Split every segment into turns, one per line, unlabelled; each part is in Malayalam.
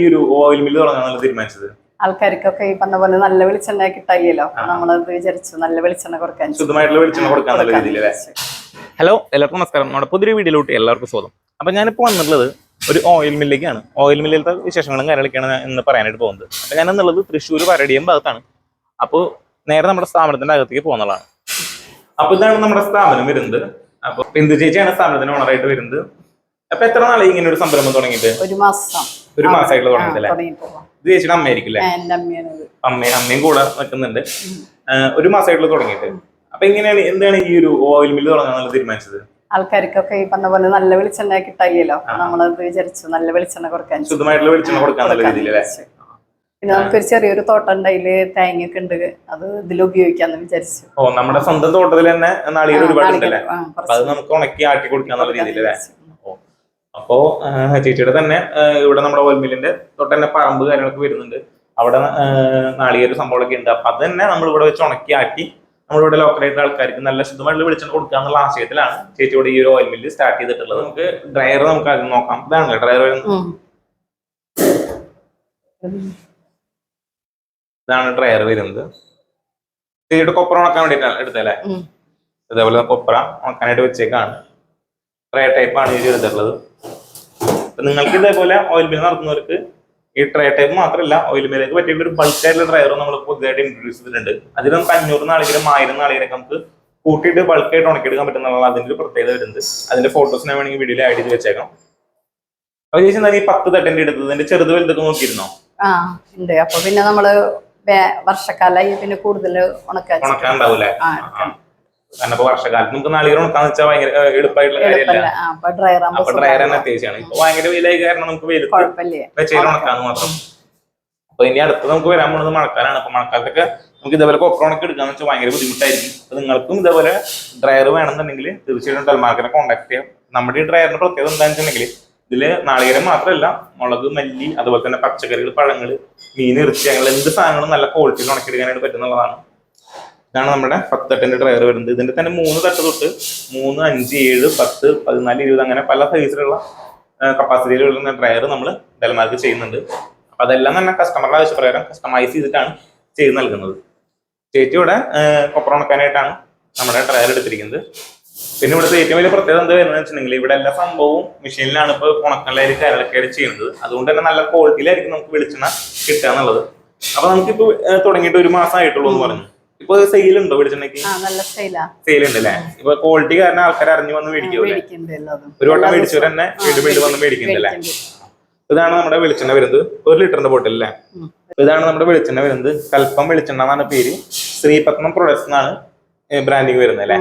ഈ ഒരു ഓയിൽ മില്ല് തുടങ്ങാൻ തീരുമാനിച്ചത്?
ആൾക്കാർക്കൊക്കെ ഈ പറഞ്ഞ പോലെ നല്ല വെളിച്ചെണ്ണ കിട്ടായില്ലല്ലോ. നമ്മളത് വിചാരിച്ചു നല്ല വെളിച്ചെണ്ണ കൊടുക്കാൻ
ശുദ്ധമായിട്ടുള്ള വെളിച്ചെണ്ണ കൊടുക്കാൻ നല്ല രീതിയിൽ ഹലോ എല്ലാവർക്കും നമസ്കാരം. നമ്മുടെ പുതിയൊരു വീഡിയോയിലോട്ട് എല്ലാവർക്കും സ്വാഗതം. അപ്പൊ ഞാനിപ്പോ വന്നിട്ടുള്ളത് ഒരു ഓയിൽ മില്ലിലേക്കാണ് ഓയിൽ മില്ലിലത്തെ വിശേഷങ്ങളും കാര്യങ്ങളൊക്കെയാണ് ഞാൻ ഇന്ന് പറയാനായിട്ട് പോകുന്നത്. അപ്പൊ ഞാൻ എന്നുള്ളത് തൃശ്ശൂർ പരടിയം ഭാഗത്താണ്. അപ്പോൾ നേരെ നമ്മുടെ സ്ഥാപനത്തിന്റെ അകത്തേക്ക് പോകുന്നതാണ്. അപ്പൊ ഇതാണ് നമ്മുടെ സ്ഥാപനം വരുന്നത്. അപ്പൊ ബിന്ദു ചേച്ചിയാണ് സ്ഥാപനത്തിന് ഓണറായിട്ട് വരുന്നത്. അപ്പൊ എത്ര നാളെ ഇങ്ങനെ ഒരു സംരംഭം തുടങ്ങിയിട്ട്?
ഒരു മാസം.
ഒരു മാസമായിട്ട്
തുടങ്ങിയിട്ടുള്ളൂ.
ഇത് ചേച്ചിയുടെ
അമ്മയായിരിക്കില്ലേ
അമ്മയും അമ്മയും കൂടെ നിൽക്കുന്നുണ്ട്. ഒരു മാസമായിട്ട് തുടങ്ങിയിട്ട്. അപ്പൊ എങ്ങനെയാണ് എന്താണ് ഈ ഒരു ഓയിൽ മില്ല് തുടങ്ങാൻ തീരുമാനിച്ചത്?
ആൾക്കാർക്കൊക്കെ ഈ പറഞ്ഞ പോലെ നല്ല വെളിച്ചെണ്ണ കിട്ടായില്ലോ നമ്മളത് വിചാരിച്ചു നല്ല വെളിച്ചെണ്ണ കൊടുക്കാൻ.
ശുദ്ധമായിട്ടുള്ള വെളിച്ചെണ്ണ കൊടുക്കാൻ നല്ല രീതിയിൽ
പിന്നെ നമുക്കൊരു ചെറിയൊരു തോട്ടം ഉണ്ടായിൽ തേങ്ങയൊക്കെ ഉണ്ട്. അത് ഇതിൽ ഉപയോഗിക്കാന്ന് വിചാരിച്ചു.
ഓ നമ്മുടെ സ്വന്തം തോട്ടത്തിൽ തന്നെ നാളികേരം ഒരുപാട് ഉണ്ടല്ലേ അത് നമുക്ക് ഉണക്കി ആട്ടി കൊടുക്കാന്നുള്ള രീതിയിൽ അപ്പോ ചേച്ചിയുടെ തന്നെ ഇവിടെ നമ്മുടെ ഓൽമില്ലിന്റെ മില്ലിന്റെ തൊട്ട് തന്നെ പറമ്പ് കാര്യങ്ങളൊക്കെ വരുന്നുണ്ട്. അവിടെ നാളികേര സംഭവങ്ങളൊക്കെ ഉണ്ട്. അപ്പൊ അത് തന്നെ നമ്മൾ ഇവിടെ വെച്ച് ഉണക്കി ആക്കി നമ്മളിവിടെ ലോക്കലായിട്ട് ആൾക്കാർക്ക് നല്ല ശുദ്ധമായിട്ട് വെളിച്ചെണ്ണ കൊടുക്കുക എന്നുള്ള ആശയത്തിലാണ് ചേച്ചിയോട് ഈ ഒരു ഓയിൽ മില്ല് സ്റ്റാർട്ട് ചെയ്തിട്ടുള്ളത്. നമുക്ക് ഡ്രയർ നമുക്ക് ആദ്യം നോക്കാം. ഇതാണ് ഡ്രയർ
വരുന്നത്.
ഇതാണ് ഡ്രയർ വരുന്നത്. ചേച്ചിയുടെ കൊപ്പറ ഉണക്കാൻ വേണ്ടിയിട്ടാണ് എടുത്തല്ലേ. ഇതേപോലെ കൊപ്ര ഉണക്കാനായിട്ട് വെച്ചേക്കാണ്. ഡ്രയർ ടൈപ്പാണ് ചേച്ചി എടുത്തിട്ടുള്ളത്. നിങ്ങൾക്ക് ഇതേപോലെ ഓയിൽ മിൽ നടത്തുന്നവർക്ക് ഈ ട്രേ ടൈപ്പ് മാത്രമല്ല ഓയിൽ മില്ലേക്ക് പറ്റിയുള്ള ഒരു ബൾക്ക് ആയിട്ടുള്ള ഡ്രൈവർ നമ്മൾ പുതിയതായിട്ട് ഇൻട്രൊഡ്യൂസ് ചെയ്തിട്ടുണ്ട്. അതിൽ നമുക്ക് അഞ്ഞൂറ് നാളികരം ആയിരം നാളികരൊക്കെ നമുക്ക് കൂട്ടിയിട്ട് ബൾക്കായിട്ട് ഉണക്കിയെടുക്കാൻ പറ്റുന്നുള്ള അതിന്റെ ഒരു പ്രത്യേകത വരുന്നത്. അതിന്റെ ഫോട്ടോസ് ഞാൻ വേണമെങ്കിൽ വീഡിയോയിൽ ആഡ് ചെയ്ത് വെച്ചേക്കാം. അപ്പൊ ചേച്ചി എന്താ ഈ പത്ത് തട്ടന്റെ എടുത്തതിന്റെ ചെറുത് വലുതൊക്കെ നോക്കിയിരുന്നോ?
ആ ഉണ്ട്. അപ്പൊ പിന്നെ നമ്മൾ വർഷക്കാലായി പിന്നെ കൂടുതൽ ഉണക്കാൻ
ഉണക്കാൻ ഉണ്ടാവൂലേ കാരണം ഇപ്പൊ വർഷകാലത്ത് നമുക്ക് നാളികേരം ഉണക്കാന്ന് വെച്ചാൽ ഭയങ്കര എളുപ്പമായിട്ടുള്ള കാര്യമല്ല.
അപ്പൊ ഡ്രയർ
തന്നെ അത്യാവശ്യമാണ്. ഇപ്പൊ ഭയങ്കര വിലയായി കാരണം നമുക്ക് വെയിലത്ത് വെച്ചാൽ ഉണക്കാന്ന് മാത്രം. അപ്പൊ ഇനി അടുത്ത് നമുക്ക് വരാൻ പോകുന്നത് മഴക്കാലാണ് അപ്പൊ മഴക്കാലത്തൊക്കെ നമുക്ക് ഇതേപോലെ കൊപ്ര ഉണക്കി എടുക്കാന്ന് വെച്ചാൽ ഭയങ്കര ബുദ്ധിമുട്ടായിരിക്കും. അപ്പൊ നിങ്ങൾക്കും ഇതേപോലെ ഡ്രയർ വേണമെന്നുണ്ടെങ്കിൽ തീർച്ചയായിട്ടും ടെൽമാർക്കിനെ കോൺടാക്ട് ചെയ്യാം. നമ്മുടെ ഈ ഡ്രയറിന്റെ പ്രത്യേകത എന്താണെന്ന് വെച്ചിട്ടുണ്ടെങ്കിൽ ഇതിൽ നാളികേരം മാത്രമല്ല മുളക് മല്ലി അതുപോലെ തന്നെ പച്ചക്കറികൾ പഴങ്ങൾ മീൻ ഇറച്ചി അങ്ങനെ എന്ത് സാധനങ്ങളും നല്ല ക്വാളിറ്റിയിൽ ഉണക്കിയെടുക്കാനായിട്ട് പറ്റുന്നതാണ് ഇതാണ് നമ്മുടെ പത്തെട്ടിന്റെ ഡ്രയർ വരുന്നത്. ഇതിന്റെ തന്നെ മൂന്ന് തട്ട് തൊട്ട് മൂന്ന് അഞ്ച് ഏഴ് പത്ത് പതിനാല് ഇരുപത് അങ്ങനെ പല സൈസിലുള്ള കപ്പാസിറ്റിയിലുള്ള ഡ്രയർ നമ്മൾ ഡെൽമാർക്ക് ചെയ്യുന്നുണ്ട്. അപ്പൊ അതെല്ലാം തന്നെ കസ്റ്റമറുടെ ആവശ്യപ്രകാരം കസ്റ്റമൈസ് ചെയ്തിട്ടാണ് ചെയ്ത് നൽകുന്നത്. ചേച്ചിയുടെ കൊപ്പറ ഉണക്കാനായിട്ടാണ് നമ്മുടെ ഡ്രയർ എടുത്തിരിക്കുന്നത്. പിന്നെ ഇവിടുത്തെ ഏറ്റവും വലിയ പ്രത്യേകത എന്താ വരുന്നത് വെച്ചിട്ടുണ്ടെങ്കിൽ ഇവിടെ എല്ലാ സംഭവവും മെഷീനിലാണ് ഇപ്പോൾ ഉണക്കലായി കാര്യങ്ങളൊക്കെ ചെയ്യുന്നത്. അതുകൊണ്ട് തന്നെ നല്ല ക്വാളിറ്റിയിലായിരിക്കും നമുക്ക് വെളിച്ചെണ്ണ കിട്ടുക എന്നുള്ളത്. അപ്പൊ നമുക്കിപ്പോ ഏഹ്, തുടങ്ങിയിട്ട് ഒരു മാസം ആയിട്ടുള്ളൂ എന്ന് പറഞ്ഞു. ഇപ്പൊ സെയിൽ ഉണ്ടോ വെളിച്ചെണ്ണയ്ക്ക്
നല്ല സ്റ്റൈലാ
സെയിൽ ഉണ്ട് അല്ലേ ഇപ്പൊ ക്വാളിറ്റി കാരണം ആൾക്കാർ അറിഞ്ഞു വന്ന്
മേടിക്കുന്നുണ്ട്
ഒരു വട്ടം മേടിച്ചവർ തന്നെ വീണ്ടും വീണ്ടും വന്ന് മേടിക്കുന്നുണ്ടല്ലേ
മേടിക്കുന്നുണ്ട്.
ഇതാണ് നമ്മുടെ വെളിച്ചെണ്ണ വരുന്നത്. ഒരു ലിറ്ററിന്റെ ബോട്ടിൽ അല്ലേ ഇതാണ് നമ്മുടെ വെളിച്ചെണ്ണ വരുന്നത്. കൽപ്പം വെളിച്ചെണ്ണ എന്നാണ് പേര്. ശ്രീപത്മം പ്രൊഡക്ട്സ് എന്നാണ് ബ്രാൻഡിങ് വരുന്നത് അല്ലേ.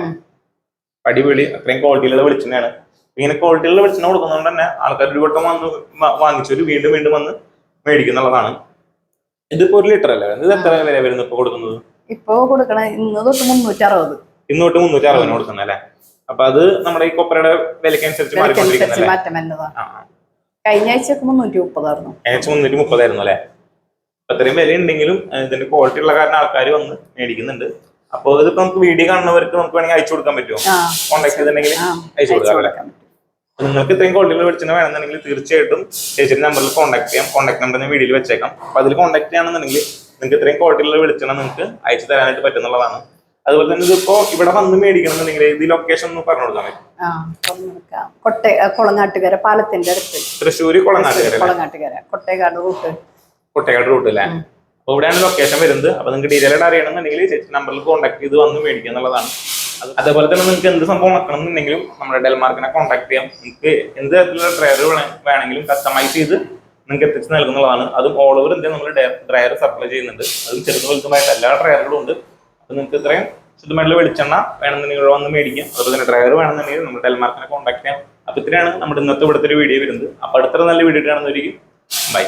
അടിപൊളി. അത്രയും ക്വാളിറ്റിയിലുള്ള വെളിച്ചെണ്ണയാണ്. ഇങ്ങനെ ക്വാളിറ്റിയുള്ള വെളിച്ചെണ്ണ കൊടുക്കുന്നതുകൊണ്ട് തന്നെ ആൾക്കാർ ഒരു വട്ടം വന്ന് വ- വാങ്ങിച്ചവര് വീണ്ടും വീണ്ടും വന്ന് മേടിക്കുന്നുള്ളതാണ്. ഇതിപ്പോ ഒരു ലിറ്റർ അല്ലേ ഇത് എത്ര വില വരുന്നത് ഇപ്പൊ കൊടുക്കുന്നത്?
ഇപ്പൊ കൊടുക്കണ ഇന്ന് തൊട്ട് മുന്നൂറ്റി അറുപത്
ഇന്നോട്ട് മുന്നൂറ്റി അറുപതിന് കൊടുക്കുന്നത് അല്ലേ? അപ്പൊ അത് നമ്മുടെ ഈ കൊപ്പരയുടെ വിലക്കനുസരിച്ച്
മാറ്റം
ആ.
കഴിഞ്ഞ ആഴ്ച മുന്നൂറ്റി മുപ്പതായിരുന്നു
ആഴ്ച മുന്നൂറ്റി മുപ്പതായിരുന്നു അല്ലേ അത്രയും വില ഉണ്ടെങ്കിലും ഇതിന്റെ ക്വാളിറ്റി ഉള്ള കാരണം ആൾക്കാർ വന്ന് മേടിക്കുന്നുണ്ട്. അപ്പോൾ ഇതിപ്പോ നമുക്ക് വീഡിയോ കാണുന്നവർക്ക് നമുക്ക് വേണമെങ്കിൽ അയച്ചു കൊടുക്കാൻ പറ്റുമോ? കോൺടാക്ട് ചെയ്തിട്ടുണ്ടെങ്കിൽ അയച്ചു
കൊടുക്കാൻ പറ്റും.
നിങ്ങൾക്ക് ഇത്രയും ക്വാളിറ്റിയിൽ വെളിച്ചെണ്ണ വേണമെന്നുണ്ടെങ്കിൽ തീർച്ചയായിട്ടും ചേച്ചിയുടെ നമ്പറിൽ കോൺടാക്ട് ചെയ്യാം. കോൺടാക്ട് നമ്പർ ഞാൻ വീഡിയോയിൽ വെച്ചേക്കാം. അപ്പൊ അതിൽ കോൺടാക്ട് ചെയ്യണമെന്നുണ്ടെങ്കിൽ നിങ്ങൾക്ക് ഇത്രയും ക്വാളിറ്റിയിലുള്ള വെളിച്ചെണ്ണ നിങ്ങൾക്ക് അയച്ചു തരാനായിട്ട് പറ്റുന്നുള്ളതാണ്. അതുപോലെ തന്നെ ഇതിപ്പോ ഇവിടെ വന്ന് മേടിക്കണമെന്നുണ്ടെങ്കിൽ ഈ ലൊക്കേഷൻ ഒന്ന് പറഞ്ഞു കൊടുക്കാൻ പറ്റും
കൊട്ടേ കുളങ്ങാട്ടുകര പാലത്തിന്റെ അടുത്ത്.
തൃശ്ശൂര്
കുളങ്ങാട്ടുകര കൊട്ടേക്കാട് റൂട്ട്
കുട്ടേക്കാട് റൂട്ട് അല്ലേ? അപ്പൊ ഇവിടെയാണ് ലൊക്കേഷൻ വരുന്നത്. അപ്പൊ നിങ്ങൾക്ക് ഡീറ്റെയിൽ ആയിട്ട് അറിയണമെന്നുണ്ടെങ്കിൽ ചേച്ചി നമ്പറിൽ കോൺടാക്ട് ചെയ്ത് വന്ന് മേടിക്കുക എന്നുള്ളതാണ്. അതേപോലെ തന്നെ നിങ്ങൾക്ക് എന്ത് സംഭവം നടക്കണമെന്നുണ്ടെങ്കിലും നമ്മുടെ ഡെൽമാർക്കിനെ കോൺടാക്ട് ചെയ്യാം. നിങ്ങൾക്ക് എന്ത് തരത്തിലുള്ള ട്രെയർ വേണമെങ്കിലും കസ്റ്റമൈസ് ചെയ്ത് നിങ്ങൾക്ക് എത്തിച്ച് നൽകുന്നതാണ്. അതും ഓൾ ഓവർ ഇന്ത്യ നമ്മൾ ഡ്രയർ സപ്ലൈ ചെയ്യുന്നുണ്ട്. അതും ചെറുത് വലുതുമായിട്ട് എല്ലാ ഡ്രയറുകളും ഉണ്ട്. അപ്പൊ നിങ്ങൾക്ക് ഇത്രയും ശുദ്ധമായിട്ടുള്ള വെളിച്ചെണ്ണ വേണമെന്നുണ്ടെങ്കിൽ വന്ന് മേടിക്കാം. അതുപോലെ തന്നെ ഡ്രയർ വേണമെന്നുണ്ടെങ്കിൽ നമ്മൾ ഡെൽമാർക്കിനെ കോൺടാക്ട് ചെയ്യാം. അപ്പൊ ഇത്രയാണ് നമ്മുടെ ഇന്നത്തെ ഇവിടുത്തെ ഒരു വീഡിയോ വരുന്നത്. അപ്പൊ അടുത്ത നല്ല വീഡിയോ കാണുന്നവരിക്കും ബൈ